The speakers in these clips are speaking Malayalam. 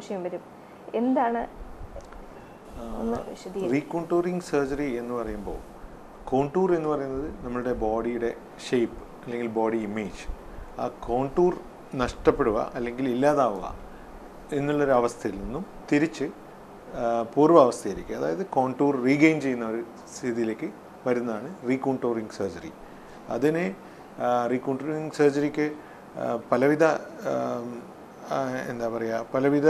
സംശയം വരും. എന്താണ് റീകോണ്ടൂറിങ് സർജറി എന്ന് പറയുമ്പോൾ കോണ്ടൂർ എന്ന് പറയുന്നത് നമ്മുടെ ബോഡിയുടെ ഷേപ്പ് അല്ലെങ്കിൽ ബോഡി ഇമേജ് ആ കോണ്ടൂർ നഷ്ടപ്പെടുക അല്ലെങ്കിൽ ഇല്ലാതാവുക എന്നുള്ളൊരു അവസ്ഥയിൽ നിന്നും തിരിച്ച് പൂർവാവസ്ഥയിലേക്ക് അതായത് കോണ്ടൂർ റീഗെയിൻ ചെയ്യുന്ന ഒരു സ്ഥിതിയിലേക്ക് വരുന്നതാണ് റീകോണ്ടൂറിങ് സർജറി അതിനെ റീകോണ്ടൂറിങ് സർജറിക്ക് പലവിധ എന്താ പറയുക പലവിധ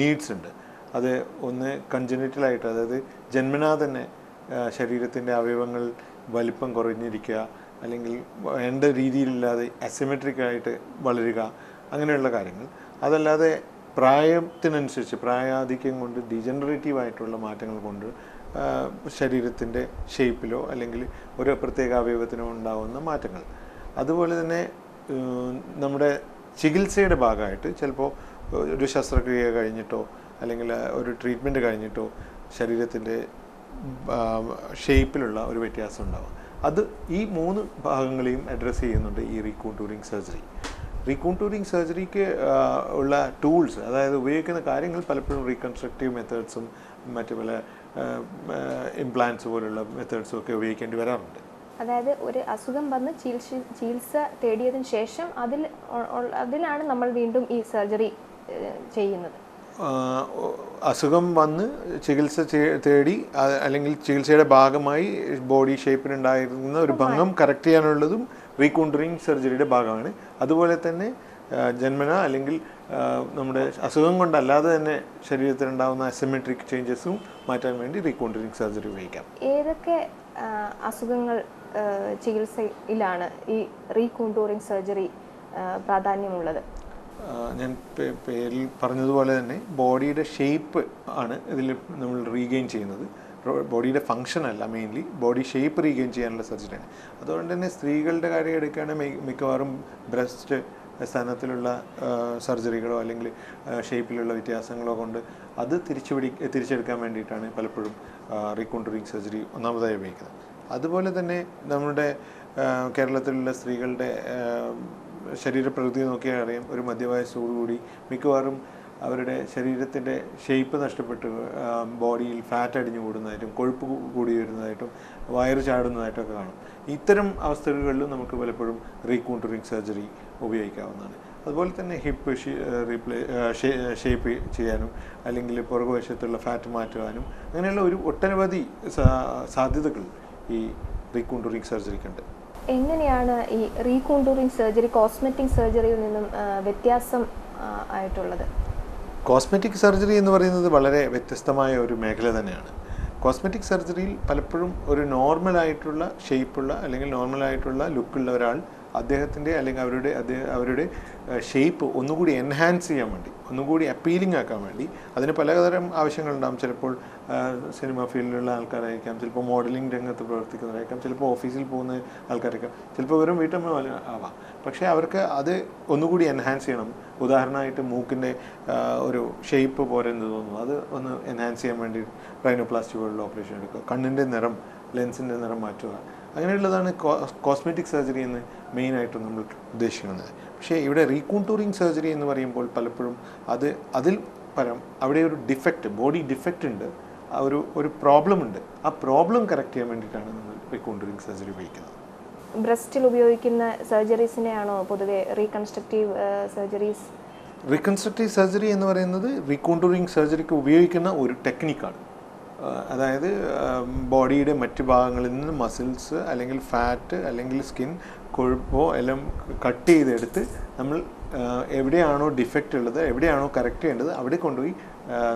നീഡ്സ് ഉണ്ട്. അത് ഒന്ന് കൺജനിറ്റലായിട്ട് അതായത് ജന്മനാ തന്നെ ശരീരത്തിന്റെ അവയവങ്ങൾ വലിപ്പം കുറഞ്ഞിരിക്കുക അല്ലെങ്കിൽ വേണ്ട രീതിയിലില്ലാതെ അസിമെട്രിക് ആയിട്ട് വളരുക അങ്ങനെയുള്ള കാര്യങ്ങൾ. അതല്ലാതെ പ്രായത്തിനനുസരിച്ച് പ്രായാധിക്യം കൊണ്ട് ഡിജനറേറ്റീവ് ആയിട്ടുള്ള മാറ്റങ്ങൾ കൊണ്ട് ശരീരത്തിന്റെ ഷേപ്പിലോ അല്ലെങ്കിൽ ഒരു പ്രത്യേക അവയവത്തിനോ ഉണ്ടാകുന്ന മാറ്റങ്ങൾ. അതുപോലെ തന്നെ നമ്മുടെ ചികിത്സയുടെ ഭാഗമായിട്ട് ചിലപ്പോൾ ഒരു ശസ്ത്രക്രിയ കഴിഞ്ഞിട്ടോ അല്ലെങ്കിൽ ഒരു ട്രീറ്റ്മെന്റ് കഴിഞ്ഞിട്ടോ ശരീരത്തിന്റെ ഷേപ്പിലുള്ള ഒരു വ്യത്യാസം ഉണ്ടാവും. അത് ഈ മൂന്ന് ഭാഗങ്ങളെയും അഡ്രസ്സ് ചെയ്യുന്നുണ്ട് ഈ റീകോണ്ടൂറിങ് സർജറി റീകോണ്ടൂറിങ് സർജറിക്ക് ഉള്ള ടൂൾസ് അതായത് ഉപയോഗിക്കുന്ന കാര്യങ്ങൾ പലപ്പോഴും റീകൺസ്ട്രക്റ്റീവ് മെത്തേഡ്സും മറ്റു പല ഇംപ്ലാൻസ് പോലുള്ള മെത്തേഡ്സും ഒക്കെ ഉപയോഗിക്കേണ്ടി വരാറുണ്ട്. അതായത് ഒരു അസുഖം വന്ന് ചികിത്സ ചികിത്സ തേടിയതിന് ശേഷം അതിൽ അതിലാണ് നമ്മൾ വീണ്ടും ഈ സർജറി ചെയ്യുന്നത്. അസുഖം വന്ന് ചികിത്സ തേടി അല്ലെങ്കിൽ ചികിത്സയുടെ ഭാഗമായി ബോഡി ഷേപ്പിനുണ്ടായിരുന്ന ഒരു ഭംഗം കറക്റ്റ് ചെയ്യാനുള്ളതും റീകോണ്ടറിങ് സർജറിയുടെ ഭാഗമാണ്. അതുപോലെ തന്നെ ജന്മന അല്ലെങ്കിൽ നമ്മുടെ അസുഖം കൊണ്ടല്ലാതെ തന്നെ ശരീരത്തിലുണ്ടാകുന്ന അസിമെട്രിക് ചേഞ്ചസും മാറ്റാൻ വേണ്ടി റീകോണ്ടറിങ് സർജറി ഉപയോഗിക്കാം. ഏതൊക്കെ അസുഖങ്ങൾ ചികിത്സയിലാണ് ഈ റീകോണ്ടൂറിങ് സർജറി പ്രാധാന്യമുള്ളത്. ഞാൻ പേരിൽ പറഞ്ഞതുപോലെ തന്നെ ബോഡിയുടെ ഷേപ്പ് ആണ് ഇതിൽ നമ്മൾ റീഗെയിൻ ചെയ്യുന്നത്. ബോഡിയുടെ ഫങ്ഷൻ അല്ല മെയിൻലി ബോഡി ഷേപ്പ് റീഗെയിൻ ചെയ്യാനുള്ള സർജറിയാണ്. അതുകൊണ്ട് തന്നെ സ്ത്രീകളുടെ കാര്യം എടുക്കുകയാണെങ്കിൽ മിക്കവാറും ബ്രസ്റ്റ് സ്ഥാനത്തിലുള്ള സർജറികളോ അല്ലെങ്കിൽ ഷേപ്പിലുള്ള വ്യത്യാസങ്ങളോ കൊണ്ട് അത് തിരിച്ചുപിടി തിരിച്ചെടുക്കാൻ വേണ്ടിയിട്ടാണ് പലപ്പോഴും റീകോണ്ടറിങ് സർജറി ഒന്നാമതായി ഉപയോഗിക്കുന്നത്. അതുപോലെ തന്നെ നമ്മുടെ കേരളത്തിലുള്ള സ്ത്രീകളുടെ ശരീരപ്രകൃതി നോക്കിയാൽ അറിയാം. ഒരു മധ്യവയസ്സോടുകൂടി മിക്കവാറും അവരുടെ ശരീരത്തിന്റെ ഷേപ്പ് നഷ്ടപ്പെട്ട്. ബോഡിയിൽ ഫാറ്റ് അടിഞ്ഞു കൂടുന്നതായിട്ടും കൊഴുപ്പ് കൂടി വരുന്നതായിട്ടും വയറ് ചാടുന്നതായിട്ടൊക്കെ കാണും. ഇത്തരം അവസ്ഥകളിലും നമുക്ക് പലപ്പോഴും റീകോണ്ടറിങ് സർജറി ഉപയോഗിക്കാവുന്നതാണ്. അതുപോലെ തന്നെ ഹിപ്പ് റീപ്ലേ ഷേപ്പ് ചെയ്യാനും അല്ലെങ്കിൽ പുറകുവശത്തുള്ള ഫാറ്റ് മാറ്റുവാനും അങ്ങനെയുള്ള ഒരു ഒട്ടനവധി സാധ്യതകൾ ഈ റീകോണ്ടറിങ് സർജറിക്കുണ്ട്. എങ്ങനെയാണ് ഈ റീകോണ്ടൂറിങ് സർജറി കോസ്മെറ്റിക് സർജറിയിൽ നിന്നും വ്യത്യാസം ആയിട്ടുള്ളത്? കോസ്മെറ്റിക് സർജറി എന്ന് പറയുന്നത് വളരെ വ്യത്യസ്തമായ ഒരു മേഖല തന്നെയാണ്. കോസ്മെറ്റിക് സർജറിയിൽ പലപ്പോഴും ഒരു നോർമലായിട്ടുള്ള ഷേപ്പുള്ള അല്ലെങ്കിൽ നോർമലായിട്ടുള്ള ലുക്കുള്ള ഒരാൾ അദ്ദേഹത്തിന്റെ അല്ലെങ്കിൽ അവരുടെ അവരുടെ ഷേപ്പ് ഒന്നുകൂടി എൻഹാൻസ് ചെയ്യാൻ വേണ്ടി ഒന്നുകൂടി അപ്പീലിംഗ് ആക്കാൻ വേണ്ടി അതിന് പലതരം ആവശ്യങ്ങളുണ്ടാകും ചിലപ്പോൾ സിനിമ ഫീൽഡിലുള്ള ആൾക്കാരായിരിക്കാം ചിലപ്പോൾ മോഡലിംഗ് രംഗത്ത് പ്രവർത്തിക്കുന്നവരായിരിക്കാം ചിലപ്പോൾ ഓഫീസിൽ പോകുന്ന ആൾക്കാരായിരിക്കാം ചിലപ്പോൾ വെറും വീട്ടമ്മ ആവാം. പക്ഷേ അവർക്ക് അത് ഒന്നുകൂടി എൻഹാൻസ് ചെയ്യണം. ഉദാഹരണമായിട്ട് മൂക്കിന്റെ ഒരു ഷേപ്പ് പോരെന്ന് തോന്നുന്നു. അത് ഒന്ന് എൻഹാൻസ് ചെയ്യാൻ വേണ്ടി റൈനോപ്ലാസ്റ്റി പോലുള്ള ഓപ്പറേഷൻ എടുക്കുക. കണ്ണിന്റെ നിറം ലെൻസിന്റെ നിറം മാറ്റുക. അങ്ങനെയുള്ളതാണ് കോസ്മെറ്റിക് സർജറി എന്ന് മെയിനായിട്ടും നമ്മൾ ഉദ്ദേശിക്കുന്നത്. പക്ഷേ ഇവിടെ റീകോണ്ടൂറിങ് സർജറി എന്ന് പറയുമ്പോൾ പലപ്പോഴും അത് അതിൽ പരം അവിടെ ഒരു ഡിഫക്റ്റ് ബോഡി ഡിഫക്റ്റ് ഉണ്ട്. ആ ഒരു ഒരു പ്രോബ്ലം ഉണ്ട്. ആ പ്രോബ്ലം കറക്റ്റ് ചെയ്യാൻ വേണ്ടിയിട്ടാണ് നമ്മൾ റീകോണ്ടൂറിങ് സർജറി ഉപയോഗിക്കുന്നത്. ബ്രസ്റ്റിൽ ഉപയോഗിക്കുന്ന സർജറീസിനെയാണോ പൊതുവെ റീകൺസ്ട്രക്റ്റീവ് സർജറീസ് റീകൺസ്ട്രക്റ്റീവ് സർജറി എന്ന് പറയുന്നത് റീകോണ്ടൂറിങ് സർജറിക്ക് ഉപയോഗിക്കുന്ന ഒരു ടെക്നിക്കാണ് അതായത് ബോഡിയുടെ മറ്റ് ഭാഗങ്ങളിൽ നിന്ന് മസിൽസ് അല്ലെങ്കിൽ ഫാറ്റ് അല്ലെങ്കിൽ സ്കിൻ കൊഴുപ്പോ എല്ലാം കട്ട് ചെയ്തെടുത്ത് നമ്മൾ എവിടെയാണോ ഡിഫക്റ്റ് ഉള്ളത് എവിടെയാണോ കറക്റ്റ് ചെയ്യേണ്ടത് അവിടെ കൊണ്ടുപോയി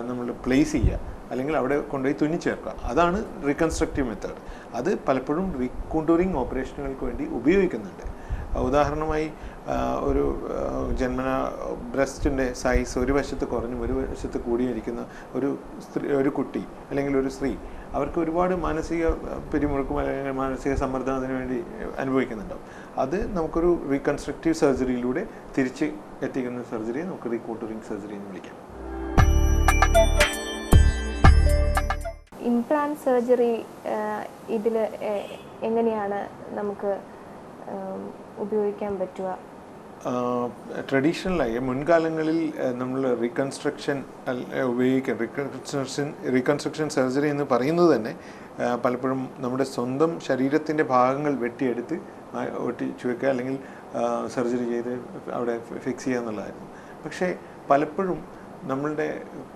നമ്മൾ പ്ലേസ് ചെയ്യുക. അല്ലെങ്കിൽ അവിടെ കൊണ്ടുപോയി തുന്നിച്ചേർക്കുക. അതാണ് റീകൺസ്ട്രക്റ്റീവ് മെത്തേഡ്. അത് പലപ്പോഴും റീകോണ്ടൂറിങ് ഓപ്പറേഷനുകൾക്ക് വേണ്ടി ഉപയോഗിക്കുന്നുണ്ട്. ഉദാഹരണമായി ഒരു ജന്മന ബ്രസ്റ്റിന്റെ സൈസ് ഒരു വശത്ത് കുറഞ്ഞും ഒരു വശത്ത് കൂടിയിരിക്കുന്ന ഒരു സ്ത്രീ ഒരു കുട്ടി അല്ലെങ്കിൽ ഒരു സ്ത്രീ അവർക്ക് ഒരുപാട് മാനസിക പിരിമുറുക്കും അല്ലെങ്കിൽ മാനസിക സമ്മർദ്ദം അതിനു വേണ്ടി അനുഭവിക്കുന്നുണ്ടാവും. അത് നമുക്കൊരു റീകൺസ്ട്രക്റ്റീവ് സർജറിയിലൂടെ തിരിച്ച് എത്തിക്കുന്ന സർജറിയെ നമുക്ക് റീകോട്ടറിങ് സർജറി എന്ന് വിളിക്കാം. ഇംപ്ലാന്റ് സർജറി ഇതിൽ എങ്ങനെയാണ് നമുക്ക് ഉപയോഗിക്കാൻ പറ്റുക? ട്രഡീഷണലായി മുൻകാലങ്ങളിൽ നമ്മൾ റീകൺസ്ട്രക്ഷൻ ഉപയോഗിക്കാൻ റീകൺസ്ട്രക്ഷൻ റീകൺസ്ട്രക്ഷൻ സർജറി എന്ന് പറയുന്നത് തന്നെ പലപ്പോഴും നമ്മുടെ സ്വന്തം ശരീരത്തിന്റെ ഭാഗങ്ങൾ വെട്ടിയെടുത്ത് ഒട്ടി വെക്കുക അല്ലെങ്കിൽ സർജറി ചെയ്ത് അവിടെ ഫിക്സ് ചെയ്യുക എന്നുള്ളതായിരുന്നു. പക്ഷേ പലപ്പോഴും നമ്മളുടെ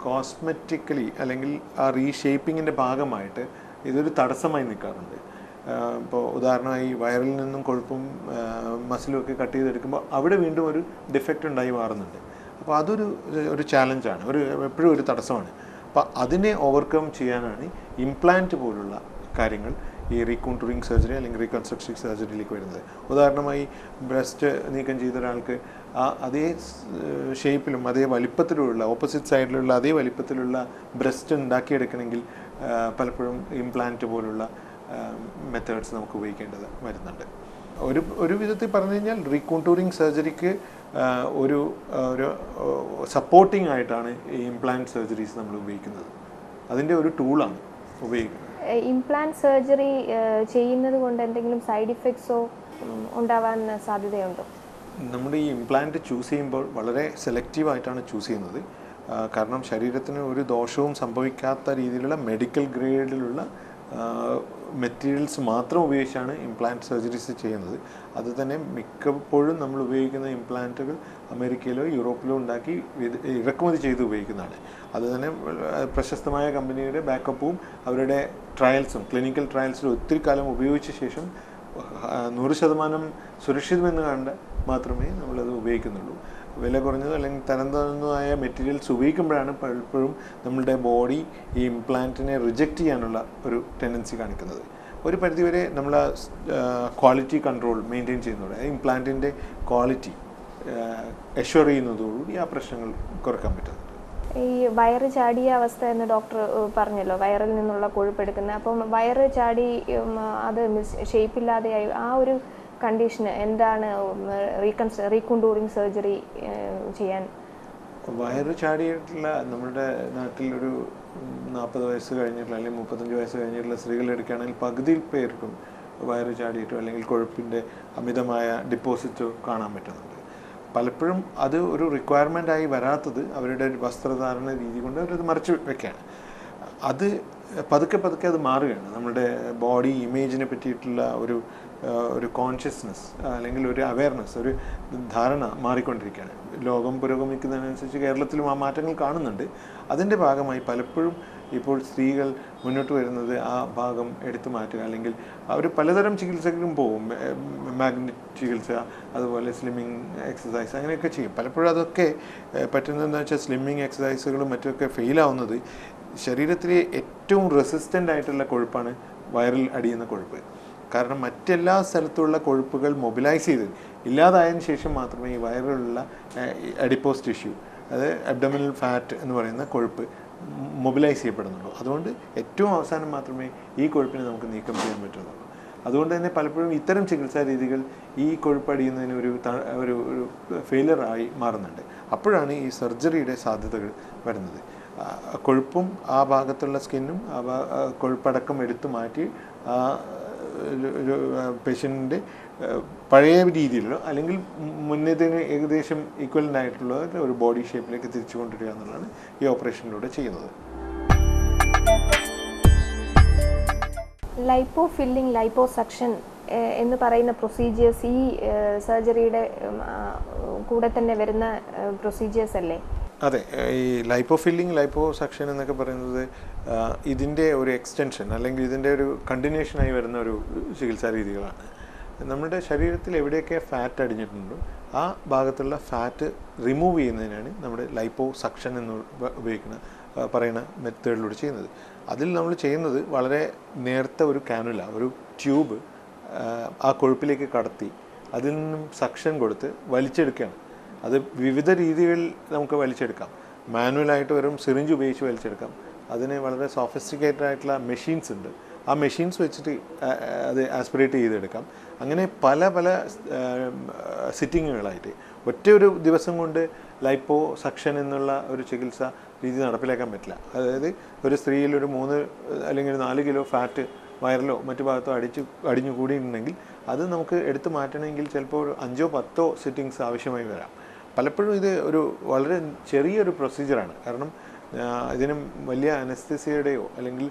കോസ്മെറ്റിക്കലി അല്ലെങ്കിൽ ആ റീഷേപ്പിങ്ങിന്റെ ഭാഗമായിട്ട് ഇതൊരു തടസ്സമായി നിൽക്കാറുണ്ട്. ഇപ്പോൾ ഉദാഹരണമായി വയറിൽ നിന്നും കൊഴുപ്പും മസിലും ഒക്കെ കട്ട് ചെയ്തെടുക്കുമ്പോൾ അവിടെ വീണ്ടും ഒരു ഡിഫക്റ്റ് ഉണ്ടായി മാറുന്നുണ്ട്. അപ്പോൾ അതൊരു ഒരു ചാലഞ്ചാണ്. ഒരു എപ്പോഴും ഒരു തടസ്സമാണ്. അപ്പോൾ അതിനെ ഓവർകം ചെയ്യാനാണ് ഇംപ്ലാന്റ് പോലുള്ള കാര്യങ്ങൾ ഈ റീകോൺടൂറിങ് സർജറി അല്ലെങ്കിൽ റീകൺസ്ട്രക്ഷൻ സർജറിയിലേക്ക് വരുന്നത്. ഉദാഹരണമായി ബ്രസ്റ്റ് നീക്കം ചെയ്ത ഒരാൾക്ക് ആ അതേ ഷേപ്പിലും അതേ വലിപ്പത്തിലുള്ള ഓപ്പോസിറ്റ് സൈഡിലുള്ള അതേ വലിപ്പത്തിലുള്ള ബ്രസ്റ്റ് ഉണ്ടാക്കിയെടുക്കണമെങ്കിൽ പലപ്പോഴും ഇംപ്ലാന്റ് പോലുള്ള മെത്തേഡ്സ് നമുക്ക് ഉപയോഗിക്കേണ്ടത് വരുന്നുണ്ട്. ഒരു ഒരു വിധത്തിൽ പറഞ്ഞു കഴിഞ്ഞാൽ റീകോണ്ടൂറിങ് സർജറിക്ക് ഒരു ഒരു സപ്പോർട്ടിംഗ് ആയിട്ടാണ് ഈ ഇംപ്ലാന്റ് സർജറീസ് നമ്മൾ ഉപയോഗിക്കുന്നത്. അതിന്റെ ഒരു ടൂളാണ് ഉപയോഗിക്കുന്നത്. ഇംപ്ലാന്റ് സർജറി ചെയ്യുന്നത് കൊണ്ട് എന്തെങ്കിലും സൈഡ് ഇഫക്ട്സോ ഉണ്ടാവാൻ സാധ്യതയുണ്ടോ? നമ്മുടെ ഈ ഇംപ്ലാന്റ് ചൂസ് ചെയ്യുമ്പോൾ വളരെ സെലക്റ്റീവ് ആയിട്ടാണ് ചൂസ് ചെയ്യുന്നത്. കാരണം ശരീരത്തിന് ഒരു ദോഷവും സംഭവിക്കാത്ത രീതിയിലുള്ള മെഡിക്കൽ ഗ്രേഡിലുള്ള മെറ്റീരിയൽസ് മാത്രം ഉപയോഗിച്ചാണ് ഇംപ്ലാന്റ് സർജറീസ് ചെയ്യുന്നത്. അത് തന്നെ മിക്കപ്പോഴും നമ്മൾ ഉപയോഗിക്കുന്ന ഇംപ്ലാന്റുകൾ അമേരിക്കയിലോ യൂറോപ്പിലോ ഉണ്ടാക്കി ഇറക്കുമതി ചെയ്ത് ഉപയോഗിക്കുന്നതാണ്. അത് തന്നെ പ്രശസ്തമായ കമ്പനിയുടെ ബാക്കപ്പും അവരുടെ ട്രയൽസും ക്ലിനിക്കൽ ട്രയൽസിലും ഒത്തിരി കാലം ഉപയോഗിച്ച ശേഷം നൂറ് ശതമാനം സുരക്ഷിതമെന്ന് കണ്ട് മാത്രമേ നമ്മളത് ഉപയോഗിക്കുന്നുള്ളൂ. വില കുറഞ്ഞതോ അല്ലെങ്കിൽ തരം താഴ്ന്നതായ മെറ്റീരിയൽസ് ഉപയോഗിക്കുമ്പോഴാണ് പലപ്പോഴും നമ്മളുടെ ബോഡി ഈ ഇംപ്ലാന്റിനെ റിജക്റ്റ് ചെയ്യാനുള്ള ഒരു ടെൻഡൻസി കാണിക്കുന്നത്. ഒരു പരിധിവരെ നമ്മൾ ക്വാളിറ്റി കൺട്രോൾ മെയിന്റെയിൻ ചെയ്യുന്നതോടെ ഇംപ്ലാന്റിന്റെ ക്വാളിറ്റി എഷ്വർ ചെയ്യുന്നതോടുകൂടി ആ പ്രശ്നങ്ങൾ കുറയ്ക്കാൻ പറ്റുന്നത് ഈ വയറ് ചാടിയ അവസ്ഥ എന്ന് ഡോക്ടർ പറഞ്ഞല്ലോ. വയറിൽ നിന്നുള്ള കൊഴുപ്പെടുക്കുന്നത് അപ്പം വയറ് ചാടി അത് ഷേപ്പില്ലാതെയായി ആ ഒരു കണ്ടീഷന് എന്താണ് റീകൺസ് സർജറി ചെയ്യാൻ? വയറ് ചാടിയിട്ടുള്ള നമ്മുടെ നാട്ടിലൊരു നാൽപ്പത് വയസ്സ് കഴിഞ്ഞിട്ടുള്ള അല്ലെങ്കിൽ മുപ്പത്തഞ്ച് വയസ്സ് കഴിഞ്ഞിട്ടുള്ള സ്ത്രീകൾ എടുക്കുകയാണെങ്കിൽ പകുതി പേർക്കും വയറ് ചാടിയിട്ടോ അല്ലെങ്കിൽ കൊഴുപ്പിന്റെ അമിതമായ ഡിപ്പോസിറ്റോ കാണാൻ പറ്റുന്നുണ്ട്. പലപ്പോഴും അത് ഒരു റിക്വയർമെന്റ് ആയി വരാത്തത് അവരുടെ വസ്ത്രധാരണ രീതി കൊണ്ട് അവരത് മറച്ചു വെക്കുകയാണ്. അത് പതുക്കെ പതുക്കെ അത് മാറുകയാണ്. നമ്മുടെ ബോഡി ഇമേജിനെ പറ്റിയിട്ടുള്ള ഒരു ഒരു കോൺഷ്യസ്നെസ് അല്ലെങ്കിൽ ഒരു അവയർനെസ് ഒരു ധാരണ മാറിക്കൊണ്ടിരിക്കുകയാണ്. ലോകം പുരോഗമിക്കുന്നതിനനുസരിച്ച് കേരളത്തിലും ആ മാറ്റങ്ങൾ കാണുന്നുണ്ട്. അതിന്റെ ഭാഗമായി പലപ്പോഴും ഇപ്പോൾ സ്ത്രീകൾ മുന്നോട്ട് വരുന്നത് ആ ഭാഗം എടുത്തു മാറ്റുക അല്ലെങ്കിൽ അവർ പലതരം ചികിത്സകളും പോകും. മാഗ്നറ്റ് ചികിത്സ അതുപോലെ സ്ലിമ്മിങ് എക്സസൈസ് അങ്ങനെയൊക്കെ ചെയ്യും. പലപ്പോഴും അതൊക്കെ പറ്റുന്നതെന്ന് വെച്ചാൽ സ്ലിമ്മിങ് എക്സസൈസുകളും മറ്റുമൊക്കെ ഫെയിലാവുന്നത് ശരീരത്തിലെ ഏറ്റവും റെസിസ്റ്റന്റ് ആയിട്ടുള്ള കൊഴുപ്പാണ് വയറിൽ അടിയുന്ന കൊഴുപ്പ്. കാരണം മറ്റെല്ലാ സ്ഥലത്തുള്ള കൊഴുപ്പുകൾ മൊബിലൈസ് ചെയ്ത് ഇല്ലാതായതിനു ശേഷം മാത്രമേ ഈ വയറിലുള്ള അഡിപ്പോസ് ടിഷ്യൂ അത് അബ്ഡമിനൽ ഫാറ്റ് എന്ന് പറയുന്ന കൊഴുപ്പ് മൊബിലൈസ് ചെയ്യപ്പെടുന്നുള്ളൂ. അതുകൊണ്ട് ഏറ്റവും അവസാനം മാത്രമേ ഈ കൊഴുപ്പിനെ നമുക്ക് നീക്കം ചെയ്യാൻ പറ്റുന്നുള്ളൂ അതുകൊണ്ട് തന്നെ പലപ്പോഴും ഇത്തരം ചികിത്സാ രീതികൾ ഈ കൊഴുപ്പടിയുന്നതിന് ഒരു ഒരു ആയി മാറുന്നുണ്ട്. അപ്പോഴാണ് ഈ സർജറിയുടെ സാധ്യതകൾ വരുന്നത്. കൊഴുപ്പും ആ ഭാഗത്തുള്ള സ്കിന്നും ആ കൊഴുപ്പടക്കം എടുത്തു മാറ്റി ആ പേഷ്യന്റിന്റെ പഴയ രീതിയിലോ അല്ലെങ്കിൽ മുന്നേതിന് ഏകദേശം ഈക്വലന്റ് ആയിട്ടുള്ള ഒരു ബോഡി ഷേപ്പിലേക്ക് തിരിച്ചു കൊണ്ടുവരിക എന്നുള്ളതാണ് ഈ ഓപ്പറേഷനിലൂടെ ചെയ്യുന്നത്. ലൈപ്പോ ഫില്ലിംഗ് ലൈപ്പോ സക്ഷൻ എന്ന് പറയുന്ന പ്രൊസീജിയേഴ്സ് ഈ സർജറിയുടെ കൂടെ തന്നെ വരുന്ന പ്രൊസീജിയേഴ്സ് അല്ലേ? അതെ ഈ ലൈപ്പോ ഫില്ലിംഗ് ലൈപ്പോ സക്ഷൻ എന്നൊക്കെ പറയുന്നത് ഇതിന്റെ ഒരു എക്സ്റ്റൻഷൻ അല്ലെങ്കിൽ ഇതിന്റെ ഒരു കണ്ടിന്യൂഷനായി വരുന്ന ഒരു ചികിത്സാ രീതികളാണ്. നമ്മുടെ ശരീരത്തിൽ എവിടെയൊക്കെ ഫാറ്റ് അടിഞ്ഞിട്ടുണ്ടോ ആ ഭാഗത്തുള്ള ഫാറ്റ് റിമൂവ് ചെയ്യുന്നതിനാണ് നമ്മുടെ ലൈപ്പോ സക്ഷൻ എന്ന് ഉപയോഗിക്കുന്ന പറയുന്ന മെത്തേഡിലൂടെ ചെയ്യുന്നത്. അതിൽ നമ്മൾ ചെയ്യുന്നത് വളരെ നേർത്ത ഒരു കാനുല ഒരു ട്യൂബ് ആ കൊഴുപ്പിലേക്ക് കടത്തി അതിൽ നിന്നും സക്ഷൻ കൊടുത്ത് വലിച്ചെടുക്കുകയാണ്. അത് വിവിധ രീതികളിൽ നമുക്ക് വലിച്ചെടുക്കാം. മാനുവലായിട്ട് വരും സിറിഞ്ച് ഉപയോഗിച്ച് വലിച്ചെടുക്കാം. അതിന് വളരെ സോഫിസ്റ്റിക്കേറ്റഡ് ആയിട്ടുള്ള മെഷീൻസ് ഉണ്ട്. ആ മെഷീൻസ് വെച്ചിട്ട് അത് ആസ്പിറേറ്റ് ചെയ്തെടുക്കാം. അങ്ങനെ പല പല സിറ്റിങ്ങുകളായിട്ട്. ഒറ്റ ഒരു ദിവസം കൊണ്ട് ലൈപ്പോ സക്ഷൻ എന്നുള്ള ഒരു ചികിത്സ രീതി നടപ്പിലാക്കാൻ പറ്റില്ല. അതായത് ഒരു സ്ത്രീയിൽ ഒരു മൂന്ന് അല്ലെങ്കിൽ നാല് കിലോ ഫാറ്റ് വയറിലോ മറ്റു ഭാഗത്തോ അടിച്ച് അടിഞ്ഞു കൂടിയിട്ടുണ്ടെങ്കിൽ അത് നമുക്ക് എടുത്തു മാറ്റണമെങ്കിൽ ചിലപ്പോൾ ഒരു അഞ്ചോ പത്തോ സിറ്റിങ്സ് ആവശ്യമായി വരാം. പലപ്പോഴും ഇത് ഒരു വളരെ ചെറിയൊരു പ്രൊസീജിയറാണ്. കാരണം ഇതിനും വലിയ അനസ്തസിയുടെയോ അല്ലെങ്കിൽ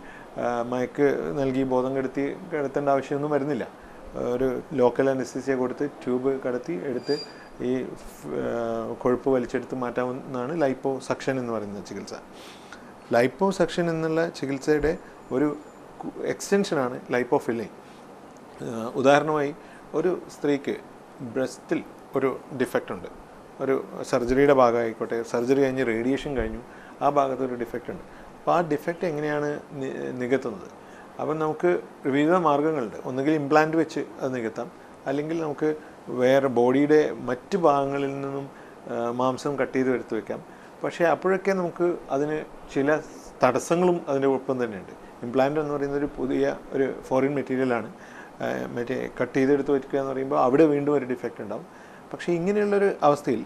മയക്ക് നൽകി ബോധം കെടുത്തി കിടത്തേണ്ട ആവശ്യമൊന്നും വരുന്നില്ല. ഒരു ലോക്കൽ അനസ്തസിയ കൊടുത്ത് ട്യൂബ് കടത്തി എടുത്ത് ഈ കൊഴുപ്പ് വലിച്ചെടുത്ത് മാറ്റാവുന്നതാണ് ലൈപ്പോ സക്ഷൻ എന്ന് പറയുന്ന ചികിത്സ. ലൈപ്പോ സക്ഷൻ എന്നുള്ള ചികിത്സയുടെ ഒരു എക്സ്റ്റൻഷനാണ് ലൈപ്പോ ഫില്ലിങ് ഉദാഹരണമായി ഒരു സ്ത്രീക്ക് ബ്രസ്റ്റിൽ ഒരു ഡിഫക്റ്റ് ഉണ്ട് ഒരു സർജറിയുടെ ഭാഗമായിക്കോട്ടെ സർജറി കഴിഞ്ഞ് റേഡിയേഷൻ കഴിഞ്ഞു ആ ഭാഗത്ത് ഒരു ഡിഫക്റ്റ് ഉണ്ട്. അപ്പോൾ ആ ഡിഫക്റ്റ് എങ്ങനെയാണ് നികത്തുന്നത്? അപ്പം നമുക്ക് വിവിധ മാർഗങ്ങളുണ്ട്. ഒന്നുകിൽ ഇംപ്ലാന്റ് വെച്ച് അത് നികത്താം. അല്ലെങ്കിൽ നമുക്ക് വേറെ ബോഡിയുടെ മറ്റ് ഭാഗങ്ങളിൽ നിന്നും മാംസം കട്ട് ചെയ്ത് എടുത്തു വെക്കാം. പക്ഷേ അപ്പോഴൊക്കെ നമുക്ക് അതിന് ചില തടസ്സങ്ങളും അതിന്റെ ഒപ്പം തന്നെയുണ്ട്. ഇംപ്ലാന്റ് എന്ന് പറയുന്ന ഒരു പുതിയ ഒരു ഫോറിൻ മെറ്റീരിയലാണ് മറ്റേ കട്ട് ചെയ്തെടുത്ത് വയ്ക്കുക എന്ന് പറയുമ്പോൾ അവിടെ വീണ്ടും ഒരു ഡിഫക്റ്റ് ഉണ്ടാവും. പക്ഷേ ഇങ്ങനെയുള്ളൊരു അവസ്ഥയിൽ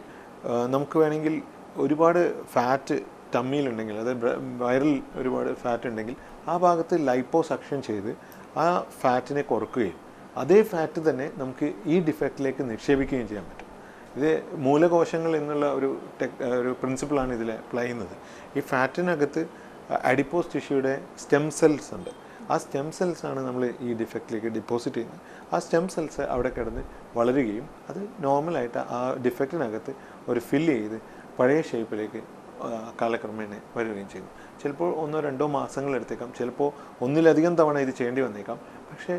നമുക്ക് വേണമെങ്കിൽ ഒരുപാട് ഫാറ്റ് ടമ്മിയിലുണ്ടെങ്കിൽ അതായത് വൈറൽ ഒരുപാട് ഫാറ്റ് ഉണ്ടെങ്കിൽ ആ ഭാഗത്ത് ലൈപ്പോ സക്ഷൻ ചെയ്ത് ആ ഫാറ്റിനെ കുറക്കുകയും അതേ ഫാറ്റ് തന്നെ നമുക്ക് ഈ ഡിഫക്റ്റിലേക്ക് നിക്ഷേപിക്കുകയും ചെയ്യാൻ പറ്റും. ഇത് മൂലകോശങ്ങൾ എന്നുള്ള ഒരു ടെക് ഒരു പ്രിൻസിപ്പിളാണ് ഇതിൽ അപ്ലൈ ചെയ്യുന്നത്. ഈ ഫാറ്റിനകത്ത് അഡിപ്പോസ് ടിഷ്യൂയുടെ സ്റ്റെം സെൽസ് ഉണ്ട്. ആ സ്റ്റെം സെൽസാണ് നമ്മൾ ഈ ഡിഫക്റ്റിലേക്ക് ഡിപ്പോസിറ്റ് ചെയ്യുന്നത്. ആ സ്റ്റെം സെൽസ് അവിടെ കിടന്ന് വളരുകയും അത് നോർമലായിട്ട് ആ ഡിഫക്റ്റിനകത്ത് ഒരു ഫില്ല് ചെയ്ത് പഴയ ഷേപ്പിലേക്ക് കാലക്രമേണ വരികയും ചെയ്യുന്നു ചിലപ്പോൾ ഒന്നോ രണ്ടോ മാസങ്ങൾ എടുത്തേക്കാം. ചിലപ്പോൾ ഒന്നിലധികം തവണ ഇത് ചെയ്യേണ്ടി വന്നേക്കാം. പക്ഷേ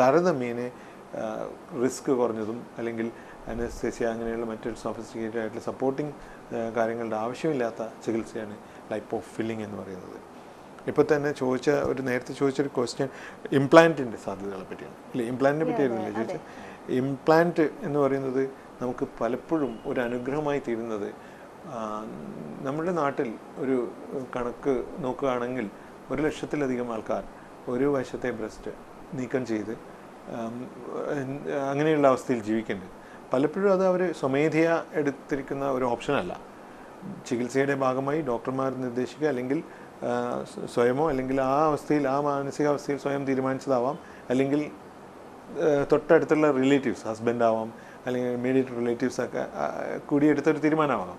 താരതമ്യേനെ റിസ്ക് കുറഞ്ഞതും അല്ലെങ്കിൽ അനസ്തേഷ്യ അങ്ങനെയുള്ള മറ്റൊരു സോഫിസ്റ്റിക്കേറ്റഡ് ആയിട്ടുള്ള സപ്പോർട്ടിങ് കാര്യങ്ങളുടെ ആവശ്യമില്ലാത്ത ചികിത്സയാണ് ലൈപ്പ് ഓഫ് ഫില്ലിംഗ് എന്ന് പറയുന്നത്. ഇപ്പോൾ തന്നെ ചോദിച്ച ഒരു നേരത്തെ ചോദിച്ചൊരു ക്വസ്റ്റ്യൻ ഇംപ്ലാന്റിന്റെ സാധ്യതകളെ പറ്റിയാണ്. ഇല്ല ഇംപ്ലാന്റിനെ പറ്റിയായിരുന്നില്ലേ ചോദിച്ചത്. ഇംപ്ലാന്റ് എന്ന് പറയുന്നത് നമുക്ക് പലപ്പോഴും ഒരു അനുഗ്രഹമായി തീരുന്നത് നമ്മുടെ നാട്ടിൽ ഒരു കണക്ക് നോക്കുകയാണെങ്കിൽ ഒരു ലക്ഷത്തിലധികം ആൾക്കാർ ഒരു വശത്തെ ബ്രസ്റ്റ് നീക്കം ചെയ്ത് അങ്ങനെയുള്ള അവസ്ഥയിൽ ജീവിക്കേണ്ടത്. പലപ്പോഴും അത് അവർ സ്വമേധയാ എടുത്തിരിക്കുന്ന ഒരു ഓപ്ഷനല്ല ചികിത്സയുടെ ഭാഗമായി ഡോക്ടർമാർ നിർദ്ദേശിക്കുക അല്ലെങ്കിൽ സ്വയമോ അല്ലെങ്കിൽ ആ അവസ്ഥയിൽ ആ മാനസികാവസ്ഥയിൽ സ്വയം തീരുമാനിച്ചതാവാം. അല്ലെങ്കിൽ തൊട്ടടുത്തുള്ള റിലേറ്റീവ്സ് ഹസ്ബൻഡ് ആവാം അല്ലെങ്കിൽ ഇമ്മീഡിയറ്റ് റിലേറ്റീവ്സ് ഒക്കെ ആ, കൂടി എടുത്തൊരു തീരുമാനമാകാം.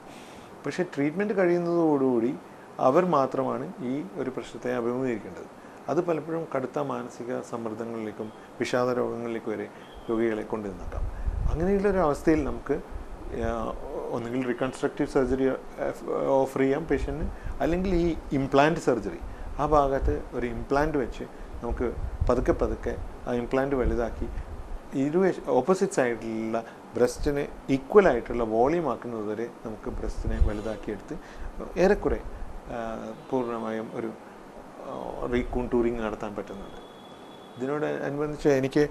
പക്ഷേ ട്രീറ്റ്മെന്റ് കഴിയുന്നതോടുകൂടി അവർ മാത്രമാണ് ഈ ഒരു പ്രശ്നത്തെ അഭിമുഖീകരിക്കേണ്ടത്. അത് പലപ്പോഴും കടുത്ത മാനസിക സമ്മർദ്ദങ്ങളിലേക്കും വിഷാദ രോഗങ്ങളിലേക്കും വരെ രോഗികളെ കൊണ്ടുവന്നേക്കാം അങ്ങനെയുള്ള ഒരു അവസ്ഥയിൽ നമുക്ക് ഒന്നുകിൽ റീകൺസ്ട്രക്റ്റീവ് സർജറി ഓഫർ ചെയ്യാം പേഷ്യന്റിന് അല്ലെങ്കിൽ ഈ ഇംപ്ലാന്റ് സർജറി ആ ഭാഗത്ത് ഒരു ഇംപ്ലാന്റ് വെച്ച് നമുക്ക് പതുക്കെ പതുക്കെ ആ ഇംപ്ലാന്റ് വലുതാക്കി ഇരു ഓപ്പോസിറ്റ് സൈഡിലുള്ള ബ്രസ്റ്റിന് ഈക്വൽ ആയിട്ടുള്ള വോളിയം ആക്കുന്നത് വരെ നമുക്ക് ബ്രസ്റ്റിനെ വലുതാക്കിയെടുത്ത് ഏറെക്കുറെ പൂർണമായും ഒരു റീകോൺടൂറിങ് നടത്താൻ പറ്റുന്നുണ്ട്. ഇതിനോട് അനുബന്ധിച്ച് എനിക്ക്